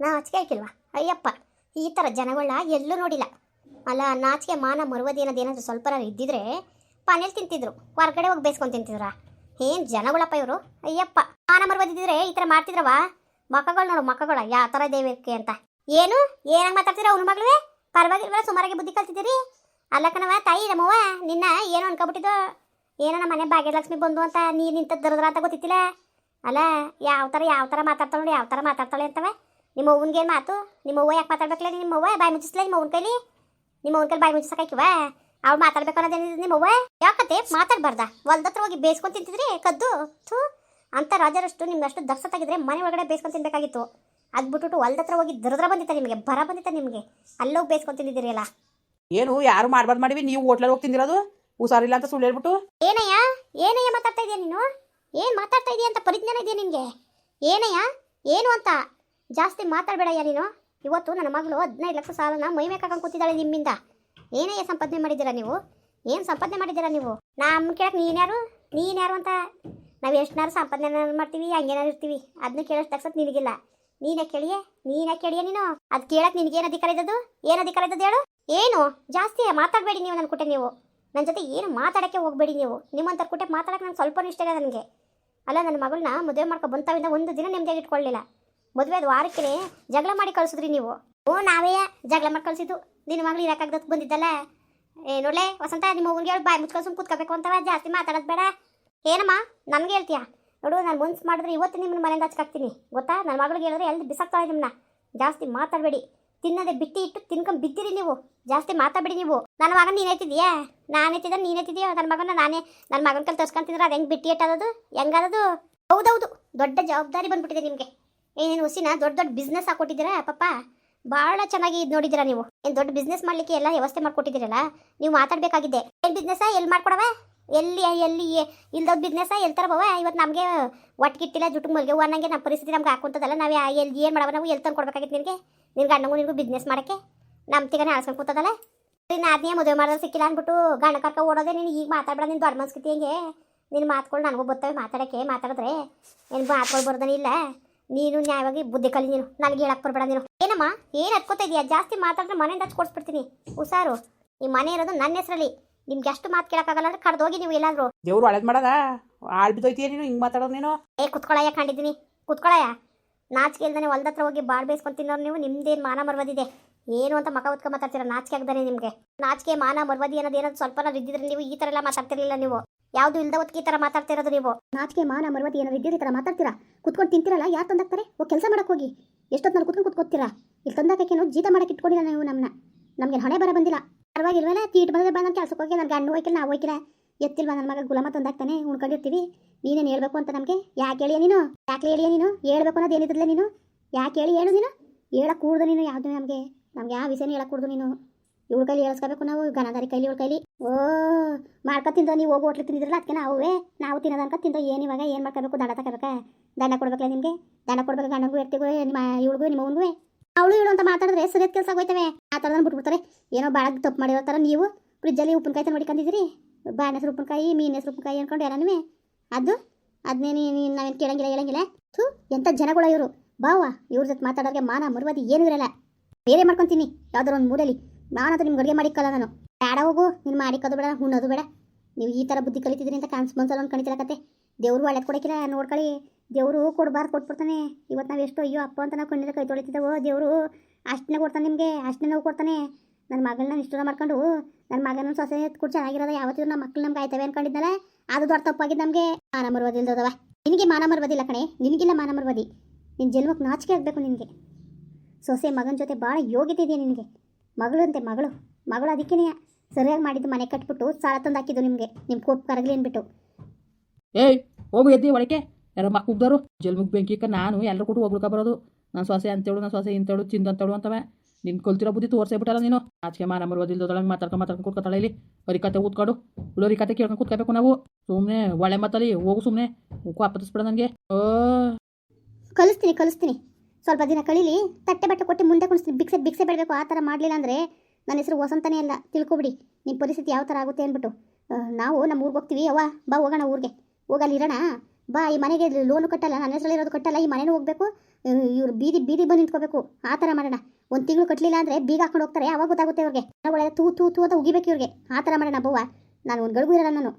ನಾಚಿಕೆ ಆಯ್ಕಿಲ್ವಾ ಅಯ್ಯಪ್ಪ, ಈ ಥರ ಜನಗಳನ್ನ ಎಲ್ಲೂ ನೋಡಿಲ್ಲ. ಅಲ್ಲ, ನಾಚಿಕೆ ಮಾನ ಮರುವದಿ ಏನಾದರೂ ಸ್ವಲ್ಪ ಇದ್ದಿದ್ರೆ ಪಾನೇಲಿ ತಿಂತಿದ್ರು. ಹೊರಗಡೆ ಹೋಗಿ ಬೇಸ್ಕೊಂಡು ತಿಂತಿದ್ರ? ಏನು ಜನಗಳಪ್ಪ ಇವರು? ಅಯ್ಯಪ್ಪ, ಮಾನ ಮರುವದಿದ್ರೆ ಈ ಥರ ಮಾಡ್ತಿದ್ರವ? ಮಕ್ಕಗಳು ನೋಡು ಮಕ್ಕಗಳ ಯಾವ ಥರ ದೇವಕ್ಕೆ ಅಂತ. ಏನು? ಏನಂಗೆ ಮಾತಾಡ್ತೀರ ಅವ್ನ ಮಗಳೇ? ಪರವಾಗಿಲ್ಲ ಸುಮಾರಾಗಿ ಬುದ್ಧಿ ಕಲ್ತಿದ್ದೀರಿ? ಅಲ್ಲ ಕಣವ ತಾಯಿ ನಮ್ಮವ್ವ, ನಿನ್ನ ಏನು ಅನ್ಕೊಬಿಟ್ಟಿದ್ದು. ಏನೋ ನಮ್ಮ ಮನೆ ಭಾಗ್ಯಲಕ್ಷ್ಮಿ ಬಂದು ಅಂತ ನೀರು ನಿಂತ ದರದ್ರ ಅಂತ ಗೊತ್ತಿತ್ತಿಲ್ಲ. ಅಲ್ಲ, ಯಾವ ಥರ ಯಾವ ಥರ ಮಾತಾಡ್ತಾಳೆ ನೋಡಿ, ಯಾವ ಥರ ಮಾತಾಡ್ತಾಳೆ ಅಂತವೆ. ನಿಮ್ಮ ಅವ್ವನ್ಗೆ ಏನು ಮಾತು? ನಿಮ್ಮ ಅವ್ವ ಯಾಕೆ ಮಾತಾಡ್ಬೇಕಲ್ಲ ನಿಮ್ಮ ಅವ್ವ? ಬಾಯಿ ಮುಚ್ಚಿಸ್ಲ ನಿಮ್ಮ ಅವ್ವನ ಕೈಲಿ? ನಿಮ್ಮ ಅವ್ವನ ಕೈಲಿ ಬಾಯಿ ಮುಚ್ಚಿಸಕ್ಕಿವ ಅವ್ಳು ಮಾತಾಡ್ಬೇಕು ಅನ್ನೋದೇನಿದೆ ನಿಮ್ಮ ಅವ್ವ? ಯಾಕತ್ತೆ? ಮಾತಾಡ್ಬಾರ್ದ? ಹೊಲ್ದತ್ರ ಹೋಗಿ ಬೇಯಿಸ್ಕೊಂಡು ತಿಂತಿದ್ರಿ? ಕದ್ದು? ಥೂ. ಅಂತ ರಾಜರಷ್ಟು ನಿಮ್ಗೆ ಅಷ್ಟು ದರ್ಸತ್ತಾಗಿದ್ರೆ ಮನೆ ಒಳಗಡೆ ಬೇಯಿಸ್ಕೊಂಡು ತಿನ್ಬೇಕಾಗಿತ್ತು. ಅದು ಬಿಟ್ಬಿಟ್ಟು ಹೊಲ್ದತ್ರ ಹೋಗಿ ದರದ್ರ ಬಂದಿತ್ತ ನಿಮಗೆ ಬರ ಬಂದಿತ್ತ ನಿಮಗೆ. ಅಲ್ಲೋಗಿ ಬೇಯಿಸ್ಕೊಂಡು ತಿಂದಿದ್ದೀರಿ ಅಲ್ಲ. ಏನು? ಯಾರು ಮಾಡ್ಬಾರ್ದು ಮಾಡಿವಿ? ನೀವು ಹೋಟ್ಲಲ್ಲಿ ಹೋಗಿ ತಿಂದಿರೋದು? ಹುಷಾರಿಲ್ಲ ಅಂತ ಸುಳ್ಳು ಹೇಳ್ಬಿಟ್ಟು? ಏನಯ್ಯ? ಏನಯ್ಯ ಮಾತಾಡ್ತಾ ಇದೀಯ ನೀನು? ಏನು ಮಾತಾಡ್ತಾ ಇದೀಯ ಅಂತ ಪರಿಜ್ಞಾನ ಇದೆಯಾ ನಿನಗೆ? ಏನಯ್ಯ? ಏನು ಅಂತ? ಜಾಸ್ತಿ ಮಾತಾಡಬೇಡಯ್ಯ ನೀನು. ಇವತ್ತು ನನ್ನ ಮಗಳು ಹದಿನೈದು ಲಕ್ಷ ಸಾಲನ ಮೈ ಹಾಕೊಂಡು ಕೂತಿದ್ದಾಳೆ ನಿಮ್ಮಿಂದ. ಏನೇ ಸಂಪಾದನೆ ಮಾಡಿದ್ದೀರಾ ನೀವು? ಏನು ಸಂಪಾದನೆ ಮಾಡಿದ್ದೀರಾ ನೀವು? ನಮ್ಮ ಕೇಳಕ್ಕೆ ನೀನ್ಯಾರು ನೀನ್ಯಾರು ಅಂತ? ನಾವು ಎಷ್ಟುನಾರು ಸಂಪಾದನೆ ಮಾಡ್ತೀವಿ ಹಂಗೇನಾರು ಇರ್ತೀವಿ. ಅದನ್ನ ಕೇಳೋಷ್ಟು ತಕ್ಷಣ ನಿನಗಿಲ್ಲ. ನೀನೇ ಕೇಳಿಯೇ? ನೀನೇ ಕೇಳಿಯ ನೀನು? ಅದು ಕೇಳಕ್ಕೆ ನಿನಗೇನು ಅಧಿಕಾರ ಇದ್ದದ್ದು? ಏನು ಅಧಿಕಾರ ಇದ್ದದ್ದು ಹೇಳು? ಏನು? ಜಾಸ್ತಿ ಮಾತಾಡಬೇಡಿ ನೀವು ನನ್ನ ಕುಟೆ ನೀವು. ನನ್ನ ಜೊತೆ ಏನು ಮಾತಾಡೋಕ್ಕೆ ಹೋಗಬೇಡಿ ನೀವು. ನಿಮ್ಮಂಥ ಕುಟೆ ಮಾತಾಡೋಕೆ ನಂಗೆ ಸ್ವಲ್ಪ ಇಷ್ಟ ಇಲ್ಲ ನನಗೆ. ಅಲ್ಲ, ನನ್ನ ಮಗಳನ್ನ ಮದುವೆ ಮಾಡ್ಕೊ ಬಂತಾವಿಂದ ಒಂದು ದಿನ ನೆಮ್ಮದಿಯಾಗಿ ಇಟ್ಕೊಳ್ಳಿಲ್ಲ ಮದುವೆ ವಾರಕ್ಕೆ ಜಗಳ ಮಾಡಿ ಕಳಿಸಿದ್ರಿ ನೀವು? ಓ ನಾವೇ ಜಗಳ ಮಾಡಿ ಕಳಿಸಿದ್ದು. ನಿನ್ನ ಮಗಳು ಇರೋಕ್ಕಾಗ್ದತ್ ಬಂದಿದ್ದಲ್ಲ. ಏ, ನೋಡ್ಲೆ, ವಸಂತ, ನಿಮ್ಮ ಮಗನಿಗೆ ಹೇಳಿ, ಬಾಯಿ ಮುಚ್ಕೊಂಡು ಸುಮ್ ಕೂತ್ಕೋಬೇಕು ಅಂತವ, ಜಾಸ್ತಿ ಮಾತಾಡೋದು ಬೇಡ. ಏನಮ್ಮ, ನನಗೆ ಹೇಳ್ತೀಯಾ? ನೋಡು, ನಾನು ಮುನ್ಸ್ ಮಾಡಿದ್ರೆ ಇವತ್ತು ನಿಮ್ಮನ್ನ ಮನೆಯಿಂದ ಹಚ್ಕಾಕ್ತೀನಿ ಗೊತ್ತಾ? ನನ್ನ ಮಗಳಿಗೆ ಹೇಳಿದ್ರೆ ಎಲ್ಲಿ ಬಿಸಾಕ್ತಾಳೆ ನಿಮ್ಮನ್ನ ಜಾಸ್ತಿ ಮಾತಾಡಬೇಡಿ. ತಿನ್ನದೆ ಬಿಟ್ಟಿ ಇಟ್ಟು ತಿನ್ಕೊಂಡು ಬಿದ್ದಿರಿ ನೀವು. ಜಾಸ್ತಿ ಮಾತಾಡಬೇಡಿ ನೀವು. ನನ್ನ ಮಗನ ನೀನು ಐತಿದ್ಯಾ ನಾನು ಐತಿದ್ರೆ ನೀನು ಐತಿದ್ಯಾ ನನ್ನ ಮಗನ ನಾನೇ, ನನ್ನ ಮಗನ ಕಲ್ ತರ್ಸ್ಕೊಂತಿದ್ರೆ ಅದು ಹೆಂಗೆ ಬಿಟ್ಟು ಇಟ್ಟದದು ಹೆಂಗದದು ಹೌದೌದು. ದೊಡ್ಡ ಜವಾಬ್ದಾರಿ ಬಂದ್ಬಿಟ್ಟಿದೆ ನಿಮಗೆ. ಏನೇನು ಹುಸಿನ ದೊಡ್ಡ ದೊಡ್ಡ ಬಿಸ್ನೆಸ್ ಹಾಕೊಟ್ಟಿದ್ದೀರಾ ಪಾಪ ಭಾಳ ಚೆನ್ನಾಗಿ ಇದು ನೋಡಿದ್ದೀರಾ ನೀವು. ಏನು ದೊಡ್ಡ ಬಿಸ್ನೆಸ್ ಮಾಡಲಿಕ್ಕೆ ಎಲ್ಲ ವ್ಯವಸ್ಥೆ ಮಾಡ್ಕೊಟ್ಟಿದ್ದೀರಲ್ಲ? ನೀವು ಮಾತಾಡಬೇಕಾಗಿದ್ದೆ. ಏನು ಬಿಸ್ನೆಸ್ಸಾ ಎಲ್ಲಿ ಮಾಡ್ಕೊಡವ? ಎಲ್ಲಿ ಎಲ್ಲಿ ಇಲ್ದೋದ್ ಬಿಸ್ನೆಸ್ಸಾ ಎಲ್ಲಿ ತರಬವ? ಇವತ್ತು ನಮಗೆ ಒಟ್ಟಿಗಿಟ್ಟಿಲ್ಲ ಜುಟ್ಟು ಮಲ್ಗೆ ಅನ್ನಂಗೆ ನಮ್ಮ ಪರಿಸ್ಥಿತಿ ನಮ್ಗೆ ಹಾಕೊಂತದಲ್ಲ. ನಾವು ಎಲ್ಲಿ ಏನು ಮಾಡವ ನಾವು ಎಲ್ಲಿ ತಂದು ಕೊಡ್ಬೇಕಾಗಿತ್ತು ನಿನಗೆ? ನಿನ್ನ ಗಂಡಂಗೂ ನಿನಗೂ ಬಿಸ್ನೆಸ್ ಮಾಡೋಕ್ಕೆ? ನಮ್ಮ ತಿಗನೇ ಆಳ್ಸ್ಕೊಂಡು ಕೂತದಲ್ಲ? ನಿನ್ನ ಆದ್ನೇ ಮದುವೆ ಮಾಡೋದು ಸಿಕ್ಕಿಲ್ಲ ಅಂದ್ಬಿಟ್ಟು ಗಂಡ ಕರ್ಕ ಓಡೋದೇ, ನೀನು ಈಗ ಮಾತಾಡ್ಬೇಡ ನಿನ್ನ ದೊಡ್ಡ ಮನಸ್ಕೃತಿ ಹೆಂಗೆ? ನಿನ್ನ ಮಾತುಗಳು ನನಗೂ ಬರ್ತವೆ ಮಾತಾಡೋಕ್ಕೆ, ಮಾತಾಡಿದ್ರೆ. ಏನು ಮಾತುಗಳು ಇಲ್ಲ. ನೀನು ನ್ಯಾಯವಾಗಿ ಬುದ್ಧಿ ಕಲಿ ನೀನು. ನನಗೆ ಹೇಳಕ್ ಬರಬೇಡ ನೀನು. ಏನಮ್ಮ? ಏನು ಹತ್ಕೋತಾ ಇದೀಯಾ? ಜಾಸ್ತಿ ಮಾತಾಡಿದ್ರೆ ಮನೆಯಿಂದ ಹಚ್ಕೊಡ್ಸ್ಬಿಡ್ತೀನಿ ಹುಷಾರು. ಈ ಮನೆ ಇರೋದು ನನ್ನ ಹೆಸರಲ್ಲಿ. ನಿಮ್ಗೆ ಅಷ್ಟು ಮಾತು ಕೇಳಕ್ಕಾಗಲ್ಲ ಅಂದ್ರೆ ಕಡ್ದೋಗಿ ನೀವು ಇಲ್ಲಾದ್ರು ದೇವ್ರು ಅಳದ್ ಮಾಡದ? ಆಳ್ ಬಿದ್ದೋಯ್ತೀಯ ನೀನು? ಹಿಂಗೆ ಮಾತಾಡೋದು ನೀನು? ಏ ಕುತ್ಕೊಳಯ್ಯ ಕಂಡಿದ್ದೀನಿ. ಕುತ್ಕೊಳಯ್ಯ. ನಾಚಿಕೆ ಇಲ್ದಾನೆ ಹೊಲ್ದ ಹತ್ರ ಹೋಗಿ ಬಾಳ್ ಬೇಯಿಸ್ಕೊಂಡು ತಿನ್ನೋರು ನೀವು. ನಿಮ್ದೇನು ಮಾನ ಮರ್ವದಿದೆ. ಏನು ಅಂತ ಮಕ ಉತ್ಕೊಂಡ್ ಮಾತಾಡ್ತೀರಾ ನಾಚಿಕೆ ಆಗ್ದಾನೆ ನಿಮಗೆ. ನಾಚಿಕೆ ಮಾನ ಮರ್ವದಿ ಅನ್ನೋದು ಏನಾದ್ರು ಸ್ವಲ್ಪ ಇದ್ದಿದ್ರೆ ನೀವು ಈ ತರ ಎಲ್ಲ ಮಾತಾಡ್ತಿರ್ಲಿಲ್ಲ ನೀವು. ಯಾವುದು ಇಲ್ದ ಹೊತ್ತಿಗೆ ಈ ಥರ ಮಾತಾಡ್ತಿರೋದು ನೀವು? ನಾಚಿಕೆ, ಮಾನ, ಮರವತಿ ಏನಾದ್ರು ಇದ್ದೀರಿ ಈ ಮಾತಾಡ್ತೀರಾ? ಕುತ್ಕೊಂಡು ತಿಂತಿರಲ್ಲ, ಯಾರು ತಂದಾಕ್ತಾರೆ? ಹೋಗಿ ಕೆಲಸ ಮಾಡಕ್ಕೆ ಹೋಗಿ. ಎಷ್ಟೊತ್ತು ಕುತ್ಕೊಂಡು ಕುತ್ಕೋತೀರಾ? ಇಲ್ಲಿ ತಂದಾಕೇನು ಜೀತ ಮಾಡಕ್ಕೆ ಇಟ್ಕೊಂಡಿಲ್ಲ ನೀವು ನಮ್ಮನ್ನ ನಮಗೆ ಹಣೆ ಬರ ಬಂದಿಲ್ಲ. ಪರವಾಗಿಲ್ವಲ್ಲ ತೀಟ್ ಬಂದ್ರೆ ಬಂದ ಕೆಲಸಕ್ಕೆ ಹೋಗಿ ನನ್ನ ಗಂಡು ಹೋಯ್ಕಿಲ್ಲ ನಾವು ಹೋಯ್ಕಿಲ್ಲ ಎತ್ತಿಲ್ವಾ ನನ್ನ ಮಗ, ಗುಲಾಮ ತಂದಾಕ್ತಾನೆ, ಉಣ್ಕೊಂಡಿರ್ತೀವಿ. ನೀನೇನು ಹೇಳ್ಬೇಕು ಅಂತ ನಮಗೆ? ಯಾಕೆ ಹೇಳಿಯ ನೀನು? ಯಾಕೆ ಹೇಳಿಯ ನೀನು? ಹೇಳ್ಬೇಕು ಅನ್ನೋದು ಏನಿದ್ರಲ್ಲ ನೀನು? ಯಾಕೆ ಹೇಳಿ ಹೇಳು ನೀನು? ಹೇಳಕ್ಕೆ ಕೂಡ್ದು ನೀನು ಯಾವುದು ನಮಗೆ? ನಮ್ಗೆ ಯಾವ ವಿಷಯನೂ ಹೇಳಕ್ಕೆ ಕೂಡ್ದು ನೀನು. ಇವಳ ಕೈಲಿ ಹೇಳ್ಸ್ಕೋಬೇಕು ನಾವು ಗನದಾರಿ ಕೈಲಿ, ಇವಳ ಕೈಲಿ. ಓ, ಮಾಡ್ಕೊ ತಿಂದೋ ನೀವು ಹೋಗಿ ಹೋಟ್ಲಿಗೆ ತಿಂದಿದ್ರಲ್ಲ ಅದಕ್ಕೆ ನಾವೇ ನಾವು ತಿನ್ನೋದು ಅನ್ಕ ತಿಂದೋ ಏನು ಇವಾಗ, ಏನು ಮಾಡ್ಕೋಬೇಕು, ದಂಡ ತಗೋಬೇಕಾ? ದಂಡ ಕೊಡ್ಬೇಕಲ್ಲ ನಿಮಗೆ? ದಂಡ ಕೊಡ್ಬೇಕು ಗಂಡಂಗೂ ಎತ್ತಿಗೂ ನಿಮ್ಮ ಇವಳಿಗೂ ನಿಮ್ಮ ಅವನಿಗೂ ಅವಳು ಇವಳು ಅಂತ ಮಾತಾಡಿದ್ರೆ ಸರಿಯಾದ ಕೆಲಸ ಆಗೋಯ್ತವೆ ಆ ಥರದನ್ನ ಬಿಟ್ಬಿಡ್ತಾರೆ. ಏನೋ ಭಾಳ ತಪ್ಪು ಮಾಡಿರೋ ಥರ ನೀವು. ಫ್ರಿಜ್ಜಲ್ಲಿ ಉಪ್ಪಿನಕಾಯಿ ತಂದು ಹೊಡಿಕೊಂಡಿದ್ದೀರಿ ಬಾಣ ಹೆಸರು ಉಪ್ಪಿನಕಾಯಿ, ಮೀನು ಹೆಸರು ಉಪ್ಪಿನಕಾಯಿ ಅನ್ಕೊಂಡು ಯಾರನ್ನುವೆ ಅದು? ಅದನ್ನೇ ನೀನು ನಾವೇನು ಕೇಳಂಗಿಲ್ಲ, ಹೇಳಂಗಿಲ್ಲ. ಥು ಎಂಥ ಜನಗಳ ಇವರು. ಬಾವಾ ಇವ್ರ ಜೊತೆ ಮಾತಾಡೋರಿಗೆ ಮಾನ ಮರುವಾದಿ ಏನೂ ಇರಲ್ಲ. ಬೇರೆ ಮಾಡ್ಕೊತೀನಿ. ಯಾವ್ದಾರು ಒಂದು ಮೂರಲ್ಲಿ ನಾನಂತೂ ನಿಮ್ಗೆ ಅಡುಗೆ ಮಾಡಿಕ್ಕಲ್ಲ ನಾನು. ಬೇಡ ಹೋಗು, ನೀನು ಮಾಡಿಕೋದು ಬೇಡ, ಉಣ್ಣೋದು ಬೇಡ. ನೀವು ಈ ಥರ ಬುದ್ಧಿ ಕಲಿತಿದ್ರಿ ಅಂತ ಕಾನ್ಸ್ ಮನ್ಸಲ್ಲ ಒಂದು ಕಣಿತಿಲ್ಲ ಕತೆ ದೇವರು ಒಳ್ಳೇದು ಕೊಡಕ್ಕಿಲ್ಲ ನೋಡ್ಕೊಳ್ಳಿ ದೇವರು ಕೊಡಬಾರ್ದು ಕೊಟ್ಬಿಡ್ತಾನೆ. ಇವತ್ತು ನಾವು ಎಷ್ಟು ಅಯ್ಯೋ ಅಪ್ಪ ಅಂತ ನಾವು ಕಣ್ಣಿಲ್ಲ ಕೈ ತೊಳಿತಿದ್ದೆವು, ದೇವರು ಅಷ್ಟನ್ನೇ ಕೊಡ್ತಾನೆ ನಿಮಗೆ ಅಷ್ಟನ್ನೇ ನಾವು ಕೊಡ್ತಾನೆ. ನನ್ನ ಮಗಳನ್ನ ಇಷ್ಟೆಲ್ಲ ಮಾಡ್ಕೊಂಡು ನನ್ನ ಮಗನ ಸೊಸೆ ಕೂಡ ಚೆನ್ನಾಗಿರೋದ ಯಾವತ್ತಿದ್ರು ನಮ್ಮ ಮಕ್ಳು ನಮ್ಗೆ ಆಯ್ತವೆ ಅನ್ಕೊಂಡಿದ್ದಲ್ಲ ಅದು ದೊಡ್ಡ ತಪ್ಪಾಗಿದ್ದು ನಮಗೆ ಮಾನ ಮರ್ವದಿಲ್ದವ ನಿನಗೆ ಮಾನ ಮರ್ವದಿಲ್ಲ ಕಣೆ, ನಿನಗಿಲ್ಲ ಮಾನ ಮರ್ವದಿ. ನಿನ್ನ ಜನ್ಮಕ್ಕೆ ನಾಚಿಕೆ ಆಗಬೇಕು ನಿನಗೆ. ಸೊಸೆ ಮಗನ ಜೊತೆ ಭಾಳ ಯೋಗ್ಯತೆ ಇದೆಯಾ ನಿನಗೆ? ಮಗಳು ಅಂತೆ ಮಗಳು. ಮಗಳು ಅದಕ್ಕೇನೆ ಸರಿಯಾಗಿ ಮಾಡಿದ್ದು ಮನೆ ಕಟ್ಬಿಟ್ಟು ಸಾಲ ತಂದು ಹಾಕಿದ್ದು ನಿಮಗೆ. ನಿಮ್ಮ ಕೋಪ್ ಕರಗಲಿ ಅಂದ್ಬಿಟ್ಟು. ಏಯ್ ಹೋಗು ಎದ್ದಿ ಒಳಗೆ ಯಾರೋ ಮಕ್ಕ ಉಗ್ದವರು ಜಲ್ಮುಗ್ ಬೆಂಕಿಕ ನಾನು ಎಲ್ಲರೂ ಕೂಡ ಹೋಗ್ಲಿಕ್ಕ ಬರೋದು. ನಾನು ಸೊಸೆ ಅಂತೇಳು ನಾನು ಸ್ವಾಸೆ ಇಂತೇಳು ಚಿಂದ ಅಂತೇಳು ಅಂತವೆ. ನಿನ್ ಕಲ್ತಿರೋ ಬುದ್ಧಿ ತೋರ್ಸೇ ಬಿಟ್ಟಲ್ಲ ನೀನು. ಆಚೆ ಮಾನ ಮರುವುದಿಲ್ಲದೊಳಗೆ ಮಾತಾಡ್ಕೊ ಮಾತಾಡ್ಕೊಂಡು ಕೂತ್ಕೊತಾಳೆ ಇಲ್ಲಿ. ಪರಿಕತೆ ಕತೆ ಕೂತ್ಕೊಂಡು. ಉಳೋರಿ ಕತೆ ಕೇಳ್ಕೊಂಡು ಕೂತ್ಕೋಬೇಕು ನಾವು. ಸುಮ್ಮನೆ ಒಳ್ಳೆ ಮಾತಲ್ಲಿ ಹೋಗು ಸುಮ್ಮನೆ ಅಪ್ಪತ್ತಿಸ್ಬಿಡ ನನಗೆ. ಓ. ಕಲಿಸ್ತೀನಿ ಕಲಿಸ್ತೀನಿ. ಸ್ವಲ್ಪ ದಿನ ಕಳೀಲಿ ತಟ್ಟೆ ಬಟ್ಟೆ ಕೊಟ್ಟು ಮುಂದೆ ಕುಣಿಸ್ತೀನಿ ಬಿಕ್ಸೆ ಬಿಕ್ಸೆ ಬಿಡಬೇಕು. ಆ ಥರ ಮಾಡಲಿಲ್ಲ ಅಂದರೆ ನನ್ನ ಹೆಸರು ವಸಂತನೇ ಅಲ್ಲ. ತಿಳ್ಕೊಬಿಡಿ. ನಿಮ್ಮ ಪರಿಸ್ಥಿತಿ ಯಾವ ಥರ ಆಗುತ್ತೆ ಅಂದ್ಬಿಟ್ಟು. ನಾವು ನಮ್ಮ ಊರಿಗೆ ಹೋಗ್ತೀವಿ. ಅವ್ವ ಬಾ ಹೋಗೋಣ ಊರಿಗೆ. ಹೋಗಲ್ಲಿ ಇರೋಣ. ಬಾ ಈ ಮನೆಗೆ ಲೋನು ಕಟ್ಟಲ್ಲ ನನ್ನ ಹೆಸರಲ್ಲಿರೋದು ಕಟ್ಟಲ್ಲ ಈ ಮನೆನೂ ಹೋಗಬೇಕು. ಇವ್ರು ಬೀದಿ ಬೀದಿ ಬಂದು ನಿಂತ್ಕೋಬೇಕು. ಆ ಥರ ಮಾಡೋಣ. ಒಂದು ತಿಂಗಳು ಕಟ್ಟಲಿಲ್ಲ ಅಂದರೆ ಬೀಗ ಹಾಕೊಂಡು ಹೋಗ್ತಾರೆ. ಅವಾಗ ಗೊತ್ತಾಗುತ್ತೆ ಇವ್ರಿಗೆ? ಒಳ್ಳೆ ತೂ ತೂ ತೂ ಅಂತ ಉಗಿಬೇಕು ಇವ್ರಿಗೆ. ಆ ಥರ ಮಾಡೋಣ ಬವ್ವ. ನಾನು ಒಂದು ಗಡುಗು ಇರಲ್ಲ ನಾನು.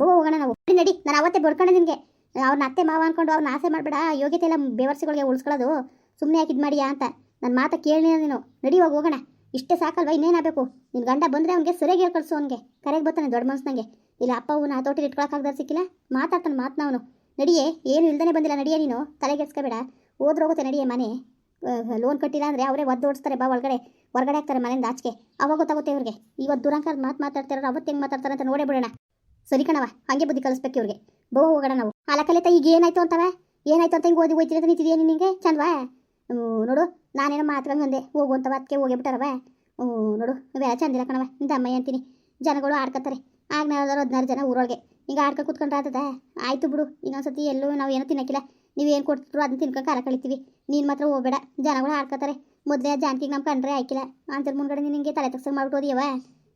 ಬವ್ವ ಹೋಗೋಣ ನಾವು. ನಡಿ, ನಾನು ಅವತ್ತೇ ಬಡ್ಕೊಂಡೆ ನಿನಗೆ ಅವ್ರನ್ನ ಅತ್ತೆ ಮಾವ ಅನ್ಕೊಂಡು ಅವ್ರನ್ನ ಆಸೆ ಮಾಡಬೇಡ. ಯೋಗ್ಯತೆ ಎಲ್ಲ ಬೇವರ್ಸಿಗಳಿಗೆ ಉಳಿಸ್ಕೊಳ್ಳೋದು. ಸುಮ್ಮನೆ ಯಾಕಿದ್ ಮಾಡಿಯಾ ಅಂತ? ನನ್ನ ಮಾತು ಕೇಳಿ ನೀನು. ನಡಿ ಹೋಗೋಣ. ಇಷ್ಟೇ ಸಾಕಲ್ವ? ಇನ್ನೇನಾಗಬೇಕು? ನಿನ್ನ ಗಂಡ ಬಂದರೆ ಅವನಿಗೆ ಸರಿಯಾಗಿ ಹೇಳಿ ಅವನಿಗೆ. ಕರೆಗೆ ಬರ್ತಾನೆ ದೊಡ್ಡ ಮನ್ಸ್ನಂಗೆ. ಇಲ್ಲ, ಅಪ್ಪ ಅವನು ಆ ತೋಟಲ್ಲಿ ಇಟ್ಕೊಳಕ್ಕಾಗ್ದಾರ ಸಿಕ್ಕಿಲ್ಲ? ಮಾತಾಡ್ತಾನೆ ಮಾತನ್ನ ಅವನು ನಡಿಯೇ, ಏನು ಇಲ್ದೇ ಬಂದಿಲ್ಲ. ನಡಿಯೇ ನೀನು? ತಲೆಗೆಡ್ಸ್ಕೋಬೇಡ ಹೋದ್ರೋಗುತ್ತೆ ನಡಿಯೇ ಮನೆ. ಲೋನ್ ಕಟ್ಟಿಲ್ಲ ಅಂದರೆ ಅವರೇ ಒದ್ದು ಓಡಿಸ್ತಾರೆ. ಬಾ ಒಳಗಡೆ. ಹೊರಗಡೆ ಹಾಕ್ತಾರೆ ಮನೆಯಿಂದ ಆಚೆಗೆ. ಅವಾಗ ಗೊತ್ತಾಗುತ್ತೆ ಇವ್ರಿಗೆ. ಇವತ್ತು ದುರಂಕಾರ ಮಾತು ಮಾತಾಡ್ತಾರೋ ಅವತ್ತು ಹೆಂಗೆ ಮಾತಾಡ್ತಾರೆ ಅಂತ ನೋಡೇ ಬಿಡೋಣ. ಸರಿ ಕಣವ ಹಂಗೆ ಬುದ್ಧಿ ಕಲಿಸ್ಬೇಕು ಇವ್ರಿಗೆ. ಬೋ, ಹೋಗೋಣ ನಾವು. ಅಲ್ಲ ಕಲಿತ ಈಗ ಏನಾಯ್ತು ಅಂತವ? ಏನಾಯ್ತು ಅಂತ ಹಿಂಗೆ ಓದಿ ಹೋಯ್ತೀರಿ ಅಂತ ನಿಂತಿದೆಯೇ ನಿನಗೆ ಚಂದವಾ? ನೋಡು, ನಾನೇನೋ ಮಾತ್ಕೊಂಡು ಬಂದೆ ಹೋಗು ಅಂತ ಅದಕ್ಕೆ ಹೋಗಿ ಹ್ಞೂ, ನೋಡು ಇವೆಲ್ಲ ಚಂದಿಲ್ಲ ಕಣವ ಅಮ್ಮ ಅಂತೀನಿ. ಜನಗಳು ಆಡ್ಕೊತಾರೆ ಆಗ ನಾವು ಹದಿನಾರು ಜನ ಊರೊಳಗೆ. ಈಗ ಆಡ್ಕೊಂಡು ಕುತ್ಕೊಂಡ್ರೆ ಆತದ? ಆಯ್ತು ಬಿಡು, ಇನ್ನೊಂದ್ಸತಿ ಎಲ್ಲೂ ನಾವು ಏನೂ ತಿನ್ನಕ್ಕಿಲ್ಲ. ನೀವು ಏನು ಕೊಡ್ತಿದ್ರು ಅದನ್ನ ತಿನ್ಕೊಂಡು ಕಾಲ ಕಳಿತೀವಿ. ನೀನು ಮಾತ್ರ ಹೋಗಬೇಡ. ಜನಗಳು ಆಡ್ಕೊತಾರೆ ಮೊದಲೇ ಜಾನ್ಕಿಗೆ ನಮ್ಮ ಕಂಡ್ರೆ ಆಯ್ಕಿಲ್ಲ. ಅಂತರ ಮುಂದ್ಗಡೆ ನಿನಗೆ ತಲೆ ತಗ್ಸಂಗೆ ಮಾಡ್ಬಿಟ್ಟೋದಿಯವ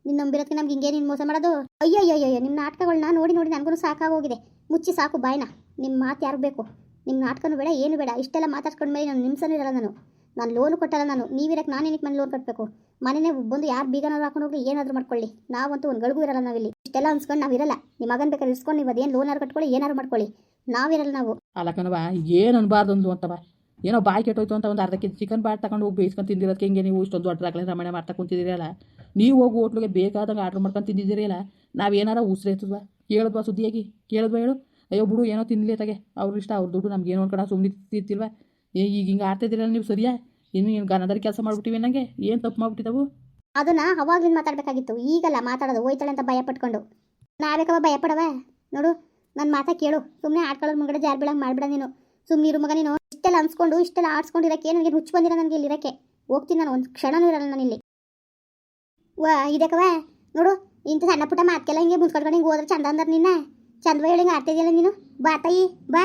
ನಿನ್ನ ನಂಬಿರೋದಕ್ಕೆ ನಮ್ಗೆ ಹಿಂಗೆ ನೀನು ಮೋಸ ಮಾಡೋದು? ಅಯ್ಯೋ ಅಯ್ಯೋ ನಿಮ್ಮ ನಾಟಕಗಳನ್ನ ನೋಡಿ ನೋಡಿ ನನಗೂ ಸಾಕಾಗೋಗಿದೆ ಮುಚ್ಚಿ ಸಾಕು ಬಾಯ್ನ ನಿಮ್ಮ ಮಾತು ಯಾರು ಬೇಕು ನಿಮ್ಮ ನಾಟಕನೂ ಬೇಡ, ಏನು ಬೇಡ. ಇಷ್ಟೆಲ್ಲ ಮಾತಾಡ್ಕೊಂಡ ಮೇಲೆ ನಾನು ನಿಮ್ಸನೂ ಇರಲ್ಲ ನಾನು. ನಾನು ಲೋನು ಕೊಟ್ಟಲ್ಲ ನಾನು. ನೀವಿರಕ್ಕೆ ನಾನು ಏನಕ್ಕೆ ಮನೆ ಲೋನ್ ಕಟ್ಟಬೇಕು ಮನೆನೇ ಬಂದು ಯಾರು ಬೀಗನಾದ್ರು ಹಾಕೊಂಡು ಹೋಗಿ ಏನಾದರೂ ಮಾಡ್ಕೊಳ್ಳಿ. ನಾವಂತೂ ಒಂದು ಗಳಿಗೂ ಇರಲ್ಲ ನಾವಿಲ್ಲಿ. ಇಷ್ಟೆಲ್ಲ ಅನ್ಸ್ಕೊಂಡು ನಾವು ಇರಲ್ಲ. ನಿಮ್ಮ ಮಗನ ಬೇಕಾದ್ರೆ ಇಸ್ಕೊಂಡು ನೀವು ಅದೇನು ಲೋನಾರು ಕಟ್ಕೊಳ್ಳಿ, ಏನಾರು ಮಾಡ್ಕೊಳ್ಳಿ. ನಾವಿರಲ್ಲ ನಾವು. ಅಲ್ಲ ಕಣವ ಏನು ಅನ್ಬಾರ್ದು ಅಂದು ಅಂತವ ಏನೋ ಬಾಯಿ ಕೆಟ್ಟೋಯ್ತು ಅಂತ ಒಂದು ಅರ್ಧ ಕೆಜಿ ಚಿಕನ್ ಬಾಟ್ ತಗೊಂಡು ಹೋಗಿ ಬೇಯಿಸ್ಕೊಂಡು ತಿಂದಿರೋದಕ್ಕೆ ಹಿಂಗೆ ನೀವು ಇಷ್ಟೊಂದು ದೊಡ್ಡ ರಾಗಲೇ ರಮಣೆ ಮಾಡ್ತಾ ಕುಂತಿದ್ದೀರಲ್ಲ ನೀವು ಹೋಗಿ ಹೋಟ್ಲಿಗೆ ಬೇಕಾದಾಗ ಆರ್ಡ್ರ್ ಮಾಡ್ಕೊಂಡು ತಿಂದಿದ್ದೀರಲ್ಲ ನಾವು ಏನಾರ ಉಸಿರು ಎತ್ತದ್ವಾ ಕೇಳಿದ್ವಾ ಸುದ್ದಿಯಾಗಿ? ಕೇಳಿದ್ವಾ ಹೇಳು? ಅಯ್ಯೋ ಬಿಡು, ಏನೋ ತಿನ್ನಲಿ ತಗೆ ಅವ್ರ ಇಷ್ಟ, ಅವ್ರ ದುಡ್ಡು ನಮ್ಗೆ ಏನೋ ಅನ್ಕೊಂಡು ಸುಮ್ಮನೆ ತಿರ್ತಿಲ್ವ ಏ, ಈಗ ಹಿಂಗೆ ಆಡ್ತಿದ್ದೀರಲ್ಲ ನೀವು ಸರಿಯಾ? ಇನ್ನು ಏನು ಗನದಾರಿ ಕೆಲಸ ಮಾಡ್ಬಿಟ್ಟಿವಿ ನನಗೆ ಏನು ತಪ್ಪು ಮಾಡ್ಬಿಟ್ಟಿದ್ದಾವು ಅದನ್ನ ಅವಾಗ್ಲಿಂದ ಮಾತಾಡಬೇಕಾಗಿತ್ತು. ಈಗಲ್ಲ ಮಾತಾಡೋದು, ಹೋಯ್ತಾಳೆ ಅಂತ ಭಯ ಪಟ್ಕೊಂಡು ನಾವೇಕವ ಭಯ ಪಡವ ನೋಡು ನನ್ನ ಮಾತಾ ಕೇಳು. ಸುಮ್ಮನೆ ಆಡ್ಕೊಳ್ಳೋದು ಮುಂಗಡೆ ಜಾರ್ ಬೀಳಂಗೆ ಮಾಡ್ಬಿಡ ನೀನು. ಸುಮ್ಮನೆ ಇರು ಮಗ ನೀನು. ಇಷ್ಟೆಲ್ಲ ಅನ್ಸ್ಕೊಂಡು, ಇಷ್ಟೆಲ್ಲ ಆಡ್ಸ್ಕೊಂಡಿರಕ್ಕೆ ನನಗೆ ರುಚಿ ಬಂದಿರ ನನಗೆ ಇಲ್ಲಿ ಇರಕ್ಕೆ? ಹೋಗ್ತೀನಿ ನಾನು, ಒಂದು ಕ್ಷಣನೂ ಇರಲ್ಲ ನಾನು ಇಲ್ಲಿ. ವಾ ಇದಕ್ಕವ ನೋಡು ಇಂಥ ಸಣ್ಣ ಪುಟ್ಟ ಮಾತ್ಕೆಲ್ಲ ಹಿಂಗೆ ಮುನ್ಸ್ಕೊಳ್ಕೊಂಡು ಹಿಂಗೆ ಹೋದ್ರೆ ಚಂದ ಅಂದ್ರೆ ನಿನ್ನ. ಚಂದವ ಹೇಳಿ, ಹಿಂಗೆ ಆಡ್ತಿದ್ಯಲ್ಲ ನೀನು? ಬಾ ತಾಯಿ, ಬಾ.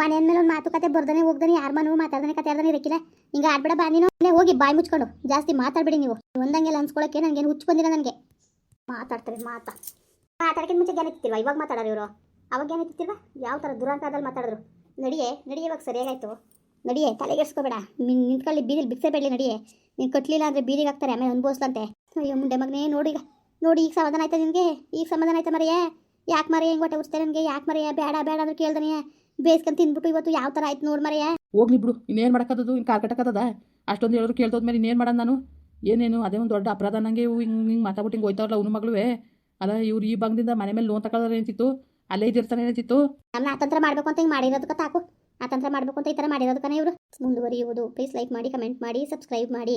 ಮನೆ ಮೇಲೆ ಒಂದು ಮಾತುಕತೆ ಬರ್ದಾನೆ ಹೋಗ್ದಾನೆ, ಯಾರ ಮನೂ ಮಾತಾಡ್ದಾನೆ ಕತೆ ಆಡ್ದಾನೆ ಇರಕ್ಕಿಲ್ಲ ಹಿಂಗೆ ಆಡ್ಬೇಡ, ಬಾ ನೀನು. ಹೋಗಿ ಬಾಯಿ ಮುಚ್ಕೊಂಡು. ಜಾಸ್ತಿ ಮಾತಾಡ್ಬೇಡಿ ನೀವು. ಒಂದಂಗೆಲ್ಲ ಅನ್ಸ್ಕೊಳಕ್ಕೆ ನನಗೇನು ಹುಚ್ಚು ಬಂದಿಲ್ಲ ನನಗೆ. ಮಾತಾಡ್ತಾರೆ ಮಾತಾ. ಮಾತಾಡೋಕ್ಕಿಂತ ಮುಂಚೆ ಜ್ಞಾನ ಇತ್ತಿಲ್ವಾ ಇವಾಗ ಮಾತಾಡೋರು ಇವರು? ಅವಾಗ ಏನಿತ್ತಿಲ್ವಾ ಯಾವ ಥರ ದುರಂತದಲ್ಲಿ ಮಾತಾಡಿದ್ರು? ನಡಿಯೇ ನಡಿಯೇ, ಇವಾಗ ಸರಿಯಾಗಾಯ್ತು. ನಡಿಯೇ ತಲೆಗೆಡ್ಸ್ಕೊಬೇಡ ನಿನ್ ನಿಂತ್ಕೊಳ್ಳಿ, ಬೀದಿಲಿ ಬಿಕ್ಸಬೇಡಿ ನಡಿಯೇ. ನೀನು ಕಟ್ಟಲಿಲ್ಲ ಅಂದರೆ ಬೀದಿಗೆ ಹಾಕ್ತಾರೆ, ಆಮೇಲೆ ಅನುಭವಿಸ್ಲಂತೆ. ಅಯ್ಯೋ, ಮುಂಡೆ ಮಗನೇ, ನೋಡಿ ನೋಡಿ, ಈಗ ಸಮಾಧಾನ ಆಯ್ತಾ ನಿನಗೆ? ಈಗ ಸಮಾಧಾನ ಆಯ್ತಾ ಮರೆಯೇ? ಯಾಕೆ ಮರೆಯ ಹೆಂಗೆ ಹೊಟ್ಟೆ ಉಡ್ಸ್ತಾರೆ ನನಗೆ? ಯಾಕೆ ಮರೆಯ ಬೇಡ ಬೇಡ ಅಂದ್ರೆ ಕೇಳ್ದನಿಯ ಬೇಸ್ಕೊಂಡು ತಿಂದ್ಬಿಟ್ಟು ಇವತ್ತು ಯಾವ ತರ ಆಯ್ತು ನೋಡಿ ಮರೆಯ ಹೋಗ್ಲಿ ಬಿಡು ಇನ್ನೇನು ಮಾಡೋಕ್ಕತ್ತದು ಇನ್ನು ಕಾಲ್ ಕಟ್ಟಕ್ಕತ್ತದ ಅಷ್ಟೊಂದು ಹೇಳಿದ್ರು ಕೇಳ್ತೋದ್ಮೇಲೆ ಇನ್ನೇನು ಮಾಡೋದು ನಾನು? ಏನೇನು? ಅದೇ ಒಂದು ದೊಡ್ಡ ಅಪರಾಧ ನನಗೆ ಇವು ಹಿಂಗೆ ಹಿಂಗೆ ಮಾತಾಡ್ಬಿಟ್ಟು ಹಿಂಗೆ ಹೋಯ್ತಾವ್ರಲ್ಲ ಅವ್ನ ಮಗಳುವೆ. ಅಲ್ಲ ಇವ್ರು ಈ ಬಂಗದಿಂದ ಮನೆ ಮೇಲೆ ಲೋನ್ ತಗೊಳ್ಳೋದ್ರೆ ಏನಿತ್ತು ಅಲ್ಲೇ ಇದ್ದಿರ್ತಾನೆ ಏನಿತ್ತು ನಮ್ಮ ಆತಂತ್ರ ಮಾಡಬೇಕು ಅಂತ ಹಿಂಗೆ ಮಾಡಿರೋದಕ್ಕೆ ತಾಕು. ಆತಂತ್ರ ಮಾಡಬೇಕು ಅಂತ ಈ ಥರ ಮಾಡಿರೋದಕ್ಕನೇ ಇವರು. ಮುಂದುವರಿಯುವುದು. ಪ್ಲೀಸ್ ಲೈಕ್ ಮಾಡಿ ಕಮೆಂಟ್ ಮಾಡಿ ಸಬ್ಸ್ಕ್ರೈಬ್ ಮಾಡಿ.